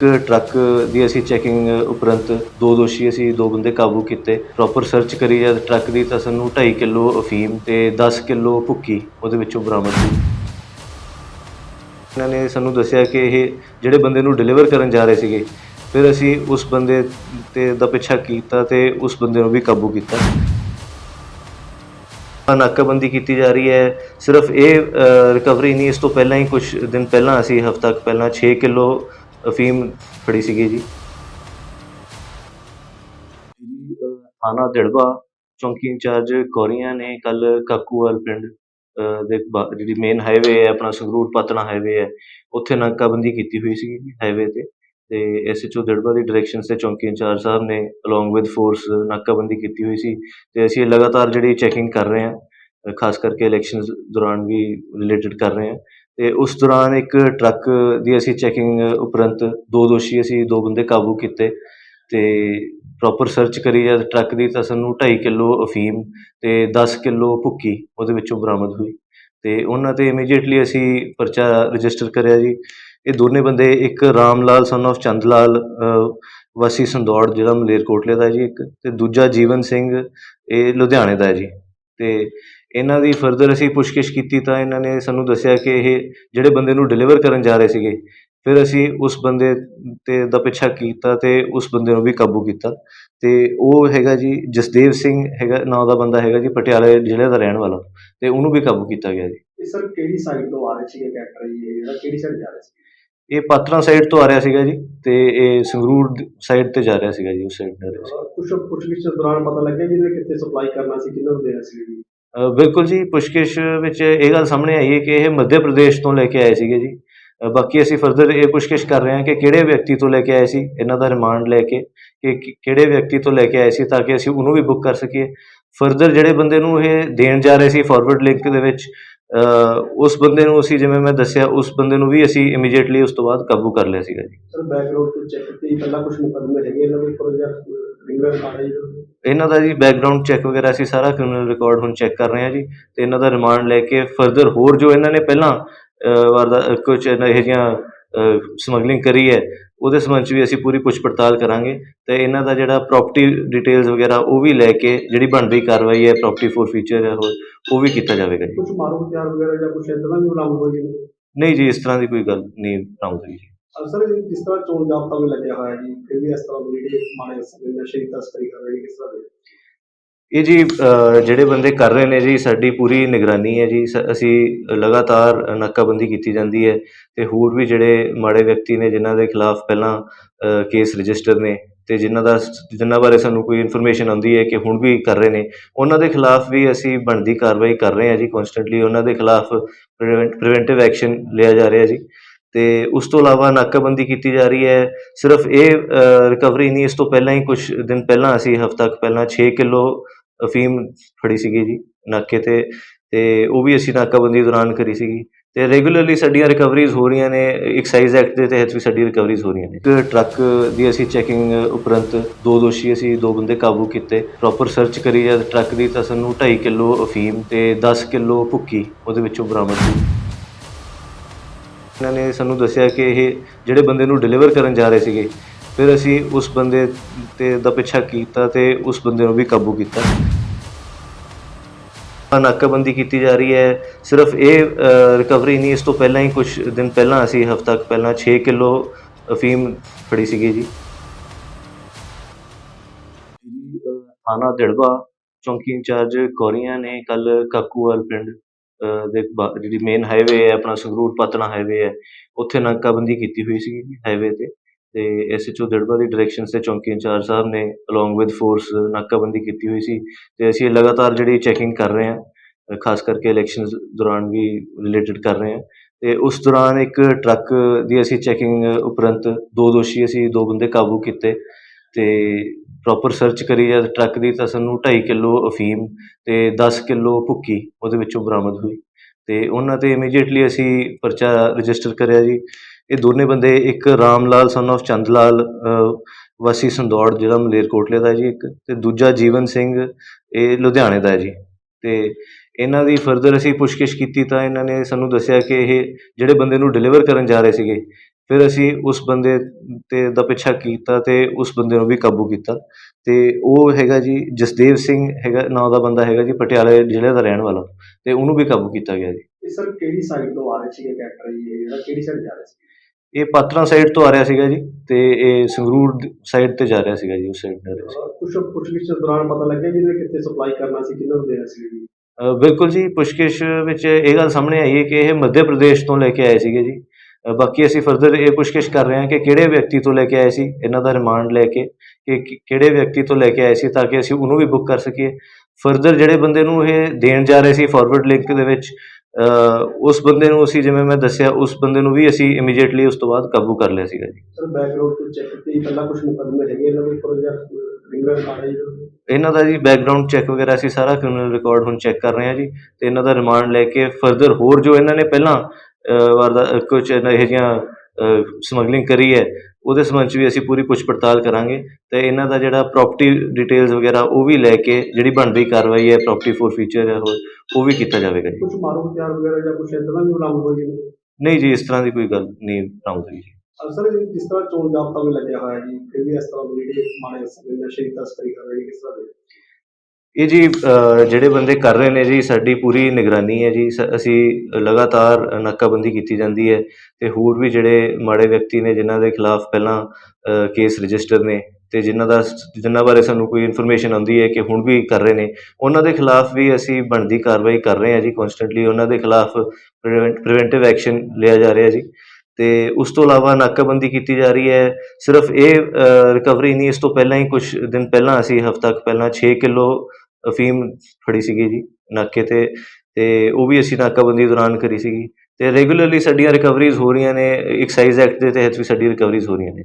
ਇੱਕ ਟਰੱਕ ਦੀ ਅਸੀਂ ਚੈਕਿੰਗ ਉਪਰੰਤ ਦੋ ਦੋਸ਼ੀ ਅਸੀਂ ਦੋ ਬੰਦੇ ਕਾਬੂ ਕੀਤੇ। ਪ੍ਰੋਪਰ ਸਰਚ ਕਰੀ ਜਦ ਟਰੱਕ ਦੀ ਤਾਂ ਸਾਨੂੰ 2.5 ਕਿਲੋ ਅਫੀਮ ਤੇ 10 ਕਿਲੋ ਭੁੱਕੀ ਉਹਦੇ ਵਿੱਚੋਂ ਬਰਾਮਦ ਹੋਈ। ਇਹਨਾਂ ਨੇ ਸਾਨੂੰ ਦੱਸਿਆ ਕਿ ਇਹ ਜਿਹੜੇ ਬੰਦੇ ਨੂੰ ਡਿਲੀਵਰ ਕਰਨ ਜਾ ਰਹੇ ਸੀਗੇ, ਫਿਰ ਅਸੀਂ ਉਸ ਬੰਦੇ ਤੇ ਦਾ ਪਿੱਛਾ ਕੀਤਾ ਤੇ ਉਸ ਬੰਦੇ ਨੂੰ ਵੀ ਕਾਬੂ ਕੀਤਾ। ਨਾਕਾਬੰਦੀ ਕੀਤੀ ਜਾ ਰਹੀ ਹੈ। ਸਿਰਫ ਇਹ ਰਿਕਵਰੀ ਨਹੀਂ, ਇਸ ਤੋਂ ਪਹਿਲਾਂ ਹੀ ਕੁਝ ਦਿਨ ਪਹਿਲਾਂ ਅਸੀਂ ਹਫ਼ਤਾ ਪਹਿਲਾਂ 6 ਕਿਲੋ ਅਫੀਮ ਫੜੀ ਸੀਗੀ ਜੀ। ਥਾਣਾ ਦਿੜਬਾ ਚੌਂਕੀ ਇੰਚਾਰਜ ਕੋਰੀਆਂ ਨੇ ਕੱਲ ਕਾਕੂਵਾਲ ਪਿੰਡ ਦੇ ਜਿਹੜੀ ਮੇਨ ਹਾਈਵੇ ਹੈ ਆਪਣਾ ਸੰਗਰੂਰ ਪਤਨਾ ਹਾਈਵੇ ਹੈ ਉੱਥੇ ਨਾਕਾਬੰਦੀ ਕੀਤੀ ਹੋਈ ਸੀ ਹਾਈਵੇ ਤੇ। ਤੇ ਐਸਐਚਓ ਦਿੜਬਾ ਦੀ ਡਾਇਰੈਕਸ਼ਨ ਤੇ ਚੌਂਕੀ ਇੰਚਾਰਜ ਸਾਹਿਬ ਨੇ ਅਲੋਂਗ ਵਿਦ ਫੋਰਸ ਨਾਕਾਬੰਦੀ ਕੀਤੀ ਹੋਈ ਸੀ। ਤੇ ਅਸੀਂ ਲਗਾਤਾਰ ਜਿਹੜੀ ਚੈਕਿੰਗ ਕਰ ਰਹੇ ਹਾਂ ਖਾਸ ਕਰਕੇ ਇਲੈਕਸ਼ਨਸ ਦੌਰਾਨ ਵੀ ਰਿਲੇਟਡ ਕਰ ਰਹੇ ਹਾਂ। ਤੇ ਉਸ ਦੌਰਾਨ ਇੱਕ ਟਰੱਕ ਦੀ ਅਸੀਂ ਚੈਕਿੰਗ ਉਪਰੰਤ ਦੋ ਦੋਸ਼ੀ ਅਸੀਂ ਦੋ ਬੰਦੇ ਕਾਬੂ ਕੀਤੇ ਤੇ ਪ੍ਰੋਪਰ ਸਰਚ ਕਰੀ ਜਦ ਟਰੱਕ ਦੀ ਤਾਂ ਸਾਨੂੰ 2.5 ਕਿਲੋ ਅਫੀਮ ਤੇ 10 ਕਿਲੋ ਭੁੱਕੀ ਉਹਦੇ ਵਿੱਚੋਂ ਬਰਾਮਦ ਹੋਈ ਤੇ ਉਹਨਾਂ ਤੇ ਇਮੀਡੀਏਟਲੀ ਅਸੀਂ ਪਰਚਾ ਰਜਿਸਟਰ ਕਰਿਆ ਜੀ। ਇਹ ਦੋਨੇ ਬੰਦੇ ਇੱਕ ਰਾਮ ਲਾਲ ਸਨ of ਚੰਦ ਲਾਲ ਵਾਸੀ ਸੰਦੌੜ ਜਿਹੜਾ ਮਲੇਰਕੋਟਲੇ ਦਾ ਜੀ ਇੱਕ ਤੇ ਦੂਜਾ ਜੀਵਨ ਸਿੰਘ, ਇਹ ਲੁਧਿਆਣੇ ਦਾ ਜੀ। ਤੇ ਇਹਨਾਂ ਦੀ ਫਰਦਰ ਅਸੀਂ ਪੁੱਛਗਿੱਛ ਕੀਤੀ ਤਾਂ ਇਹਨਾਂ ਨੇ ਸਾਨੂੰ ਦੱਸਿਆ ਕਿ ਇਹ ਜਿਹੜੇ ਬੰਦੇ ਨੂੰ ਡਿਲੀਵਰ ਕਰਨ ਜਾ ਰਹੇ ਸੀਗੇ ਫਿਰ ਅਸੀਂ ਉਸ ਬੰਦੇ ਤੇ ਦਾ ਪਿੱਛਾ ਕੀਤਾ ਤੇ ਉਸ ਬੰਦੇ ਨੂੰ ਵੀ ਕਾਬੂ ਕੀਤਾ ਤੇ ਉਹ ਹੈਗਾ ਜੀ ਜਸਦੇਵ ਸਿੰਘ ਹੈਗਾ ਨਾਂ ਦਾ ਬੰਦਾ ਹੈਗਾ ਜੀ ਪਟਿਆਲੇ ਜ਼ਿਲ੍ਹੇ ਦਾ ਰਹਿਣ ਵਾਲਾ ਤੇ ਉਹਨੂੰ ਵੀ ਕਾਬੂ ਕੀਤਾ ਗਿਆ ਜੀ। ਇਹ ਸਰ ਕਿਹੜੀ ਸਾਈਡ ਤੋਂ ਆ ਰਹੇ ਸੀਗੇ ਕੈਰੈਕਟਰ ਜੀ? ਇਹ ਜਿਹੜਾ ਕਿਹੜੀ ਸਾਈਡ ਜਾ ਰਹੇ ਸੀ? ਇਹ ਪਾਤਰਾਂ ਸਾਈਡ ਤੋਂ ਆ ਰਿਹਾ ਸੀਗਾ ਜੀ ਤੇ ਇਹ ਸੰਗਰੂਰ ਸਾਈਡ ਤੇ ਜਾ ਰਿਹਾ ਸੀਗਾ ਜੀ ਉਸ ਸਾਈਡ ਜਾ ਸੀ। ਕੁਝ ਪੁੱਛਗਿੱਛ ਦੇ ਦੌਰਾਨ ਪਤਾ ਲੱਗਿਆ ਜਿਹਨੇ ਕਿੱਥੇ ਸਪਲਾਈ ਕਰਨਾ ਸੀ ਕਿਹਨਾਂ ਨੂੰ ਦੇਣਾ ਸੀ ਜੀ? ਬਿਲਕੁਲ ਜੀ, ਪੁੱਛਗਿੱਛ ਵਿੱਚ ਇਹ ਗੱਲ ਸਾਹਮਣੇ ਆਈ ਹੈ ਕਿ ਇਹ ਮੱਧ ਪ੍ਰਦੇਸ਼ ਤੋਂ ਲੈ ਕੇ ਆਏ ਸੀਗੇ ਜੀ। ਬਾਕੀ ਅਸੀਂ ਫਰਦਰ ਇਹ ਪੁੱਛਗਿੱਛ ਕਰ ਰਹੇ ਹਾਂ ਕਿ ਕਿਹੜੇ ਵਿਅਕਤੀ ਤੋਂ ਲੈ ਕੇ ਆਏ ਸੀ, ਇਹਨਾਂ ਦਾ ਰਿਮਾਂਡ ਲੈ ਕੇ ਕਿ ਕਿਹੜੇ ਵਿਅਕਤੀ ਤੋਂ ਲੈ ਕੇ ਆਏ ਸੀ ਤਾਂ ਕਿ ਅਸੀਂ ਉਹਨੂੰ ਵੀ ਬੁੱਕ ਕਰ ਸਕੀਏ। ਫਰਦਰ ਜਿਹੜੇ ਬੰਦੇ ਨੂੰ ਇਹ ਦੇਣ ਜਾ ਰਹੇ ਸੀ ਫਾਰਵਰਡ ਲਿੰਕ ਦੇ ਵਿੱਚ ਉਸ ਬੰਦੇ ਨੂੰ ਅਸੀਂ ਜਿਵੇਂ ਮੈਂ ਦੱਸਿਆ, ਉਸ ਬੰਦੇ ਨੂੰ ਵੀ ਅਸੀਂ ਇਮੀਡੀਏਟਲੀ ਉਸ ਤੋਂ ਬਾਅਦ ਕਾਬੂ ਕਰ ਲਿਆ ਸੀਗਾ ਜੀ। ਸਰ ਬੈਕਗ੍ਰਾਉਂਡ ਤੋਂ ਚੈੱਕ ਕੀਤੀ ਪਹਿਲਾਂ ਕੁਝ ਮੁਕੱਦਮੇ ਹੈਗੇ ਇਹਨਾਂ ਦੇ ਉੱਪਰ ਰਿੰਗਰ ਆ ਰਹੀ ਇਹਨਾਂ ਦਾ ਜੀ ਬੈਕਗ੍ਰਾਉਂਡ ਚੈੱਕ ਵਗੈਰਾ ਅਸੀਂ ਸਾਰਾ ਕ੍ਰਿਮੀਨਲ ਰਿਕਾਰਡ ਹੁਣ ਚੈੱਕ ਕਰ ਰਹੇ ਹਾਂ ਜੀ ਤੇ ਇਹਨਾਂ ਦਾ ਰਿਮਾਂਡ ਲੈ ਕੇ ਫਰਦਰ ਹੋਰ ਜੋ ਇਹਨਾਂ ਨੇ ਪਹਿਲਾਂ ਵਾਰਦਾ ਕੁਝ ਇਹੋ ਜਿਹੀਆਂ ਸਮਗਲਿੰਗ ਕਰੀ ਹੈ ਉਹਦੇ ਸੰਬੰਧ 'ਚ ਵੀ ਅਸੀਂ ਪੂਰੀ ਪੁੱਛ ਪੜਤਾਲ ਕਰਾਂਗੇ ਤੇ ਇਹਨਾਂ ਦਾ ਜਿਹੜਾ ਪ੍ਰਾਪਰਟੀ ਡਿਟੇਲਸ ਵਗੈਰਾ ਉਹ ਵੀ ਲੈ ਕੇ ਜਿਹੜੀ ਬਣਦੀ ਕਾਰਵਾਈ ਹੈ ਪ੍ਰਾਪਰਟੀ ਫੋਰ ਫੀਚਰ ਹੈ ਉਹ ਵੀ ਕੀਤਾ ਜਾਵੇਗਾ ਜੀ। ਕੁਝ ਮਾਰੂ ਹਥਿਆਰ ਵਗੈਰਾ ਜਾਂ ਕੁਝ ਇਦਾਂ ਦਾ ਵੀ ਜੀ? ਨਹੀਂ ਜੀ ਇਸ ਤਰ੍ਹਾਂ ਦੀ ਕੋਈ ਗੱਲ ਨਹੀਂ ਹੋਈ ਜੀ। ਸਰ ਜਿਸ ਤਰ੍ਹਾਂ ਚੋਣ ਜਾਬਤਾ ਵੀ ਲੱਗਿਆ ਹੋਇਆ ਜੀ? ਫਿਰ ਵੀ ਇਸ ਤਰ੍ਹਾਂ ਦੇ ਜਿਹੜੇ ਮਾੜੇ ਅਸਰ ਨਸ਼ੇ ਦੀ ਤਸਕਰੀ ਕਰ ਰਹੇ ਕਿਸ ਤਰ੍ਹਾਂ ਦੇ? ਇਹ ਜੀ ਅ, ਜਿਹੜੇ ਬੰਦੇ ਕਰ ਰਹੇ ਨੇ ਜੀ ਸਾਡੀ ਪੂਰੀ ਨਿਗਰਾਨੀ ਹੈ ਜੀ। ਸ- ਅਸੀਂ ਲਗਾਤਾਰ ਨਾਕਾਬੰਦੀ ਕੀਤੀ ਜਾਂਦੀ ਹੈ ਤੇ ਹੋਰ ਵੀ ਜਿਹੜੇ ਮਾੜੇ ਵਿਅਕਤੀ ਨੇ ਜਿਨ੍ਹਾਂ ਦੇ ਖਿਲਾਫ ਪਹਿਲਾਂ ਅ, ਕੇਸ ਰਜਿਸਟਰ ਨੇ ਤੇ ਜਿਨ੍ਹਾਂ ਦਾ ਜਿਨ੍ਹਾਂ ਬਾਰੇ ਸਾਨੂੰ ਕੋਈ ਇਨਫੋਰਮੇਸ਼ਨ ਆਉਂਦੀ ਹੈ ਕਿ ਹੁਣ ਵੀ ਕਰ ਰਹੇ ਨੇ ਉਹਨਾਂ ਦੇ ਖਿਲਾਫ ਵੀ ਅਸੀਂ ਬਣਦੀ ਕਾਰਵਾਈ ਕਰ ਰਹੇ ਹਾਂ ਜੀ ਕਨਸਟੈਂਟਲੀ ਉਹਨਾਂ ਦੇ ਖਿਲਾਫ ਪ੍ਰੀਵੈਂਟਿਵ ਐਕਸ਼ਨ ਲਿਆ ਜਾ ਰਿਹਾ ਜੀ। ਤੇ ਉਸ ਤੋਂ ਇਲਾਵਾ ਨਾਕਾਬੰਦੀ ਕੀਤੀ ਜਾ ਰਹੀ ਹੈ। ਸਿਰਫ ਇਹ ਰਿਕਵਰੀ ਨਹੀਂ, ਇਸ ਤੋਂ ਪਹਿਲਾਂ ਹੀ ਕੁਝ ਦਿਨ ਪਹਿਲਾਂ ਅਸੀਂ ਹਫ਼ਤਾ ਕੁ ਪਹਿਲਾਂ 6 ਕਿਲੋ ਅਫੀਮ ਫੜੀ ਸੀਗੀ ਜੀ ਨਾਕੇ ਤੇ ਤੇ ਉਹ ਵੀ ਅਸੀਂ ਨਾਕਾਬੰਦੀ ਦੌਰਾਨ ਕਰੀ ਸੀਗੀ। ਤੇ ਰੈਗੂਲਰਲੀ ਸਾਡੀਆਂ ਰਿਕਵਰੀਜ਼ ਹੋ ਰਹੀਆਂ ਨੇ ਐਕਸਾਈਜ਼ ਐਕਟ ਦੇ ਤਹਿਤ ਵੀ ਸਾਡੀ ਰਿਕਵਰੀਜ਼ ਹੋ ਰਹੀਆਂ ਨੇ। ਇੱਕ ਟਰੱਕ ਦੀ ਅਸੀਂ ਚੈਕਿੰਗ ਉਪਰੰਤ ਦੋ ਦੋਸ਼ੀ ਅਸੀਂ, ਦੋ ਬੰਦੇ ਕਾਬੂ ਕੀਤੇ। ਪ੍ਰੋਪਰ ਸਰਚ ਕਰੀ ਜਦ ਟਰੱਕ ਦੀ ਤਾਂ ਸਾਨੂੰ 2.5 ਕਿਲੋ ਅਫੀਮ ਤੇ 10 ਕਿਲੋ ਭੁੱਕੀ ਉਹਦੇ ਵਿੱਚੋਂ ਬਰਾਮਦ ਹੋਈ। ਇਹਨਾਂ ਨੇ ਸਾਨੂੰ ਦੱਸਿਆ ਕਿ ਇਹ ਜਿਹੜੇ ਬੰਦੇ ਨੂੰ ਡਿਲੀਵਰ ਕਰਨ ਜਾ ਰਹੇ ਸੀਗੇ ਫਿਰ ਅਸੀਂ ਉਸ ਬੰਦੇ ਤੇ ਦਾ ਪਿੱਛਾ ਕੀਤਾ ਤੇ ਉਸ ਬੰਦੇ ਨੂੰ ਵੀ ਕਾਬੂ ਕੀਤਾ। ਨਾਕਾਬੰਦੀ ਕੀਤੀ ਜਾ ਰਹੀ ਹੈ। ਸਿਰਫ ਇਹ ਰਿਕਵਰੀ ਨਹੀਂ ਇਸ ਤੋਂ ਪਹਿਲਾਂ ਹੀ ਕੁਝ ਦਿਨ ਪਹਿਲਾਂ ਅਸੀਂ ਹਫ਼ਤਾ ਕੁ ਪਹਿਲਾਂ 6 ਕਿਲੋ ਅਫੀਮ ਫੜੀ ਸੀਗੀ ਜੀ। ਜੀ, ਥਾਣਾ ਦਿੜਬਾ ਚੌਂਕੀ ਇੰਚਾਰਜ ਕੋਰੀਆਂ ਨੇ ਕੱਲ ਕਾਕੂਵਾਲ ਪਿੰਡ ਦੇ ਬਾ- ਜਿਹੜੀ ਮੇਨ ਹਾਈਵੇ ਹੈ ਆਪਣਾ ਸੰਗਰੂਰ ਪਤਨਾ ਹਾਈਵੇ ਹੈ ਉੱਥੇ ਨਾਕਾਬੰਦੀ ਕੀਤੀ ਹੋਈ ਸੀ ਹਾਈਵੇ ਤੇ ਤੇ ਐਸਐਚਓ ਦਿੜਬਾ ਦੀ ਡਾਇਰੈਕਸ਼ਨ ਤੇ ਚੌਂਕੀ ਇੰਚਾਰਜ ਸਾਹਿਬ ਨੇ ਅਲੋਂਗ ਵਿਦ ਫੋਰਸ ਨਾਕਾਬੰਦੀ ਕੀਤੀ ਹੋਈ ਸੀ ਤੇ ਅਸੀਂ ਲਗਾਤਾਰ ਜਿਹੜੀ ਚੈਕਿੰਗ ਕਰ ਰਹੇ ਹਾਂ ਅ, ਖਾਸ ਕਰਕੇ ਇਲੈਕਸ਼ਨਸ ਦੌਰਾਨ ਵੀ ਰਿਲੇਟਡ ਕਰ ਰਹੇ ਹਾਂ ਤੇ ਉਸ ਦੌਰਾਨ ਇੱਕ ਟਰੱਕ ਦੀ ਅਸੀਂ ਚੈਕਿੰਗ ਉਪਰੰਤ ਦੋ ਦੋਸ਼ੀ ਅਸੀਂ ਦੋ ਬੰਦੇ ਕਾਬੂ ਕੀਤੇ ਤੇ ਪ੍ਰੋਪਰ ਸਰਚ ਕਰੀ ਜਦ ਟਰੱਕ ਦੀ ਤਾਂ ਸਾਨੂੰ 2.5 ਕਿਲੋ ਅਫੀਮ ਤੇ 10 ਕਿਲੋ ਭੁੱਕੀ ਉਹਦੇ ਵਿੱਚੋਂ ਬਰਾਮਦ ਹੋਈ। ਤੇ ਉਹਨਾਂ ਤੇ ਇਮੀਡੀਏਟਲੀ ਅਸੀਂ ਪਰਚਾ ਰਜਿਸਟਰ ਕਰਿਆ ਜੀ। ਇਹ ਦੋਨੇ ਬੰਦੇ, ਇੱਕ ਰਾਮ ਲਾਲ ਸਨ of ਚੰਦ ਲਾਲ ਵਾਸੀ ਸੰਦੌੜ, ਜਿਹੜਾ ਮਲੇਰਕੋਟਲੇ ਦਾ ਜੀ ਇੱਕ, ਤੇ ਦੂਜਾ ਜੀਵਨ ਸਿੰਘ, ਇਹ ਲੁਧਿਆਣੇ ਦਾ ਹੈ ਜੀ। ਤੇ ਇਹਨਾਂ ਦੀ ਫਰਦਰ ਅਸੀਂ ਪੁੱਛਗਿੱਛ ਕੀਤੀ ਤਾਂ ਇਹਨਾਂ ਨੇ ਸਾਨੂੰ ਦੱਸਿਆ ਕਿ ਇਹ ਜਿਹੜੇ ਬੰਦੇ ਨੂੰ ਡਿਲੀਵਰ ਕਰਨ ਜਾ ਰਹੇ ਸੀਗੇ ਫਿਰ ਅਸੀਂ ਉਸ ਬੰਦੇ ਤੇ ਦਾ ਪਿੱਛਾ ਕੀਤਾ ਤੇ ਉਸ ਬੰਦੇ ਨੂੰ ਵੀ ਕਾਬੂ ਕੀਤਾ। ਤੇ ਉਹ ਹੈਗਾ ਜੀ ਜਸਦੇਵ ਸਿੰਘ ਹੈਗਾ ਨਾਂ ਦਾ ਬੰਦਾ ਹੈਗਾ ਜੀ ਪਟਿਆਲੇ ਜ਼ਿਲ੍ਹੇ ਦਾ ਰਹਿਣ ਵਾਲਾ। ਤੇ ਉਹਨੂੰ ਵੀ ਕਾਬੂ ਕੀਤਾ ਗਿਆ ਜੀ। ਇਹ ਸਰ ਕਿਹੜੀ ਸਾਈਡ ਤੋਂ ਆ ਰਹੇ ਸੀਗੇ ਕੈਟਰ ਜੀ? ਇਹ ਜਿਹੜਾ ਕਿਹੜੀ ਸਾਈਡ ਜਾ ਰਿਹਾ ਸੀ? ਇਹ ਪਾਤਰਾਂ ਸਾਈਡ ਤੋਂ ਆ ਰਿਹਾ ਸੀਗਾ ਜੀ ਤੇ ਇਹ ਸੰਗਰੂਰ ਸਾਈਡ ਤੇ ਜਾ ਰਿਹਾ ਸੀਗਾ ਜੀ ਉਸ ਸਾਈਡ ਸੀ। ਕੁਝ ਪੁੱਛਗਿੱਛ ਦੌਰਾਨ ਪਤਾ ਲੱਗਿਆ ਜੀ ਇਹਨੇ ਕਿੱਥੇ ਸਪਲਾਈ ਕਰਨਾ ਸੀ ਕਿਹਨਾਂ ਨੂੰ ਦੇਣਾ ਸੀ ਜੀ? ਬਿਲਕੁਲ ਜੀ ਪੁੱਛਗਿੱਛ ਵਿੱਚ ਇਹ ਗੱਲ ਸਾਹਮਣੇ ਆਈ ਹੈ ਕਿ ਇਹ ਮੱਧ ਪ੍ਰਦੇਸ਼ ਤੋਂ ਲੈ ਕੇ ਆਏ ਸੀਗੇ ਜੀ। ਬਾਕੀ ਅਸੀਂ ਫਰਦਰ ਇਹ ਪੁੱਛਗਿੱਛ ਕਰ ਰਹੇ ਹਾਂ ਕਿ ਕਿਹੜੇ ਵਿਅਕਤੀ ਤੋਂ ਲੈ ਕੇ ਆਏ ਸੀ ਇਹਨਾਂ ਦਾ ਰਿਮਾਂਡ ਲੈ ਕੇ ਕਿ ਕਿਹੜੇ ਵਿਅਕਤੀ ਤੋਂ ਲੈ ਕੇ ਆਏ ਸੀ ਤਾਂ ਕਿ ਅਸੀਂ ਉਹਨੂੰ ਵੀ ਬੁੱਕ ਕਰ ਸਕੀਏ। ਫਰਦਰ ਜਿਹੜੇ ਬੰਦੇ ਨੂੰ ਇਹ ਦੇਣ ਜਾ ਰਹੇ ਸੀ ਫਾਰਵਰਡ ਲਿੰਕ ਦੇ ਵਿੱਚ ਉਸ ਬੰਦੇ ਨੂੰ ਅਸੀਂ ਜਿਵੇਂ ਮੈਂ ਦੱਸਿਆ ਉਸ ਬੰਦੇ ਨੂੰ ਵੀ ਅਸੀਂ ਇਮੀਡੀਏਟਲੀ ਉਸ ਤੋਂ ਬਾਅਦ ਕਾਬੂ ਕਰ ਲਿਆ ਸੀਗਾ ਜੀ। ਸਰ ਬੈਕਗ੍ਰਾਉਂਡ ਤੋਂ ਚੈੱਕ ਕੀਤੀ ਪਹਿਲਾਂ ਕੁਝ ਮੁਕੱਦਮੇ ਹੈਗੇ ਇਹਨਾਂ ਦੇ ਇਹਨਾਂ ਦਾ ਜੀ ਬੈਕਗ੍ਰਾਉਂਡ ਚੈੱਕ ਵਗੈਰਾ ਅਸੀਂ ਸਾਰਾ ਕ੍ਰਿਮੀਨਲ ਰਿਕਾਰਡ ਹੁਣ ਚੈੱਕ ਕਰ ਰਹੇ ਹਾਂ ਜੀ ਤੇ ਇਹਨਾਂ ਦਾ ਰਿਮਾਂਡ ਲੈ ਕੇ ਫਰਦਰ ਹੋਰ ਜੋ ਇਹਨਾਂ ਨੇ ਪਹਿਲਾਂ ਵਾਰਦਾ ਕੁਝ ਇਹੋ ਜਿਹੀਆਂ ਸਮਗਲਿੰਗ ਕਰੀ ਹੈ ਉਹਦੇ ਸੰਬੰਧ 'ਚ ਵੀ ਅਸੀਂ ਪੂਰੀ ਪੁੱਛ ਪੜਤਾਲ ਕਰਾਂਗੇ ਤੇ ਇਹਨਾਂ ਦਾ ਜਿਹੜਾ ਪ੍ਰਾਪਰਟੀ ਡਿਟੇਲਸ ਵਗੈਰਾ ਉਹ ਵੀ ਲੈ ਕੇ ਜਿਹੜੀ ਬਣਦੀ ਕਾਰਵਾਈ ਹੈ ਪ੍ਰਾਪਰਟੀ ਫੋਰ ਫੀਚਰ ਹੈ ਉਹ ਵੀ ਕੀਤਾ ਜਾਵੇਗਾ ਜੀ। ਕੁਝ ਮਾਰੂ ਹਥਿਆਰ ਵਗੈਰਾ ਜਾਂ ਕੁਝ ਇਦਾਂ ਵੀ ਬਰਾਮਦ ਹੋਈ ਜੀ? ਨਹੀਂ ਜੀ ਇਸ ਤਰ੍ਹਾਂ ਦੀ ਕੋਈ ਗੱਲ ਨਹੀਂ ਹੋਈ ਜੀ। ਸਰ ਜਿਸ ਤਰ੍ਹਾਂ ਚੋਣ ਜਾਬਤਾ ਵੀ ਲੱਗਿਆ ਹੋਇਆ ਜੀ? ਫਿਰ ਵੀ ਇਸ ਤਰ੍ਹਾਂ ਦੀ ਜਿਹੜੀ ਮਾੜੇ ਅਸਰ ਨਸ਼ੇ ਦੀ ਤਸਕਰੀ ਕਰ ਰਹੇ ਕਿਸ ਤਰ੍ਹਾਂ ਦੇ? ਇਹ ਜੀ ਅ, ਜਿਹੜੇ ਬੰਦੇ ਕਰ ਰਹੇ ਨੇ ਜੀ ਸਾਡੀ ਪੂਰੀ ਨਿਗਰਾਨੀ ਹੈ ਜੀ। ਸ- ਅਸੀਂ ਲਗਾਤਾਰ ਨਾਕਾਬੰਦੀ ਕੀਤੀ ਜਾਂਦੀ ਹੈ ਤੇ ਹੋਰ ਵੀ ਜਿਹੜੇ ਮਾੜੇ ਵਿਅਕਤੀ ਨੇ ਜਿਨ੍ਹਾਂ ਦੇ ਖਿਲਾਫ ਪਹਿਲਾਂ ਅ, ਕੇਸ ਰਜਿਸਟਰ ਨੇ ਤੇ ਜਿਨ੍ਹਾਂ ਦਾ ਜਿਨ੍ਹਾਂ ਬਾਰੇ ਸਾਨੂੰ ਕੋਈ ਇਨਫੋਰਮੇਸ਼ਨ ਆਉਂਦੀ ਹੈ ਕਿ ਹੁਣ ਵੀ ਕਰ ਰਹੇ ਨੇ ਉਹਨਾਂ ਦੇ ਖਿਲਾਫ ਵੀ ਅਸੀਂ ਬਣਦੀ ਕਾਰਵਾਈ ਕਰ ਰਹੇ ਹਾਂ ਜੀ ਕਨਸਟੈਂਟਲੀ ਉਹਨਾਂ ਦੇ ਖਿਲਾਫ ਪ੍ਰੀਵੈਂਟਿਵ ਐਕਸ਼ਨ ਲਿਆ ਜਾ ਰਿਹਾ ਜੀ। ਤੇ ਉਸ ਤੋਂ ਇਲਾਵਾ ਨਾਕਾਬੰਦੀ ਕੀਤੀ ਜਾ ਰਹੀ ਹੈ। ਸਿਰਫ ਇਹ ਰਿਕਵਰੀ ਨਹੀਂ ਇਸ ਤੋਂ ਪਹਿਲਾਂ ਹੀ ਕੁਝ ਦਿਨ ਪਹਿਲਾਂ ਅਸੀਂ ਹਫ਼ਤਾ ਕੁ ਪਹਿਲਾਂ 6 ਕਿਲੋ ਅਫੀਮ ਫੜੀ ਸੀਗੀ ਜੀ ਨਾਕੇ ਤੇ ਤੇ ਉਹ ਵੀ ਅਸੀਂ ਨਾਕਾਬੰਦੀ ਦੌਰਾਨ ਕਰੀ ਸੀਗੀ। ਤੇ ਰੈਗੂਲਰਲੀ ਸਾਡੀਆਂ ਰਿਕਵਰੀਜ਼ ਹੋ ਰਹੀਆਂ ਨੇ ਐਕਸਾਈਜ਼ ਐਕਟ ਦੇ ਤਹਿਤ ਵੀ ਸਾਡੀ ਰਿਕਵਰੀਜ਼ ਹੋ ਰਹੀਆਂ ਨੇ।